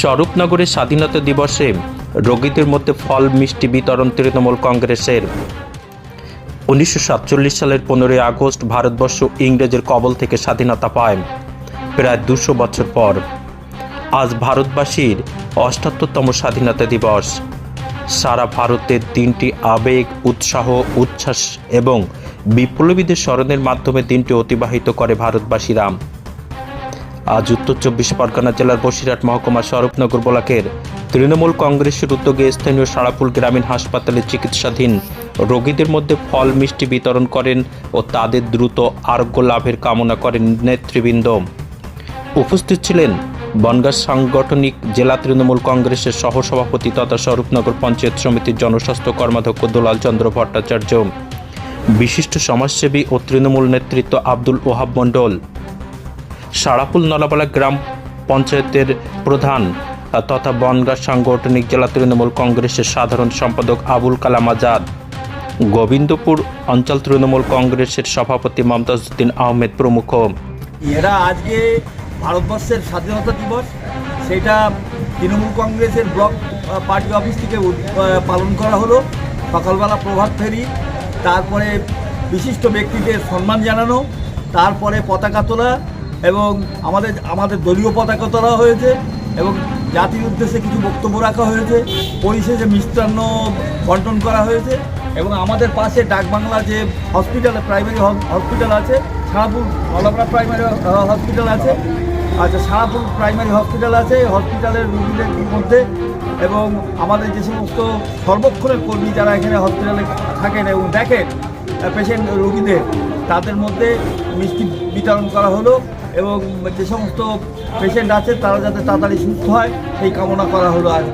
স্বরূপনগরের স্বাধীনতা দিবসে রোগীদের মধ্যে ফল, মিষ্টি বিতরণ তৃণমূল কংগ্রেসের। উনিশশো সাতচল্লিশ সালের পনেরোই আগস্ট ভারতবর্ষ ইংরেজের কবল থেকে স্বাধীনতা পায়, প্রায় দুশো বছর পর। আজ ভারতবাসীর অষ্টাত্তরতম স্বাধীনতা দিবস। সারা ভারতের দিনটি আবেগ, উৎসাহ, উচ্ছ্বাস এবং বিপ্লবীদের স্মরণের মাধ্যমে দিনটি অতিবাহিত করে ভারতবাসীরা। আজ উত্তর চব্বিশ পরগনা জেলার বসিরহাট মহকুমার স্বরূপনগর ব্লকের তৃণমূল কংগ্রেসের উদ্যোগে স্থানীয় সারাপুল গ্রামীণ হাসপাতালে চিকিৎসাধীন রোগীদের মধ্যে ফল, মিষ্টি বিতরণ করেন ও তাদের দ্রুত আরোগ্য লাভের কামনা করেন নেতৃবৃন্দ। উপস্থিত ছিলেন বনগাঁ সাংগঠনিক জেলা তৃণমূল কংগ্রেসের সহসভাপতি তথা স্বরূপনগর পঞ্চায়েত সমিতির জনস্বাস্থ্য কর্মাধ্যক্ষ দুলাল চন্দ্র ভট্টাচার্য। বিশিষ্ট সমাজসেবী ও তৃণমূল নেতৃত্ব আব্দুল ওহাব মণ্ডল। সারাপুল নলাবালা গ্রাম পঞ্চায়েতের প্রধান তথা বনগাঁ সাংগঠনিক জেলা তৃণমূল কংগ্রেসের সাধারণ সম্পাদক আবুল কালাম আজাদ, গোবিন্দপুর অঞ্চল তৃণমূল কংগ্রেসের সভাপতি মমতাজউদ্দিন আহমেদ প্রমুখ। এরা আজকে ভারতবর্ষের স্বাধীনতা দিবস, সেটা তৃণমূল কংগ্রেসের ব্লক পার্টি অফিস থেকে পালন করা হলো। সকালবেলা প্রভাত ফেরি, তারপরে বিশিষ্ট ব্যক্তিদের সম্মান জানানো, তারপরে পতাকা তোলা এবং আমাদের আমাদের দলীয় পতাকা তোলা হয়েছে এবং জাতির উদ্দেশ্যে কিছু বক্তব্য রাখা হয়েছে। পরিশেষে মিষ্টান্ন বন্টন করা হয়েছে এবং আমাদের পাশে ডাকবাংলা যে হসপিটাল প্রাইমারি হসপিটাল আছে সারাপুর অলবরা প্রাইমারি হসপিটাল আছে। আচ্ছা সারাপুর প্রাইমারি হসপিটাল আছে হসপিটালের রুগীদের মধ্যে এবং আমাদের যে সমস্ত সর্বক্ষণের কর্মী যারা এখানে হসপিটালে থাকেন এবং দেখেন পেশেন্ট রুগীদের, তাদের মধ্যে মিষ্টি বিতরণ করা হলো। এবং যে সমস্ত পেশেন্ট আছে, তারা যাতে তাড়াতাড়ি সুস্থ হয়, সেই কামনা করা হলো আজ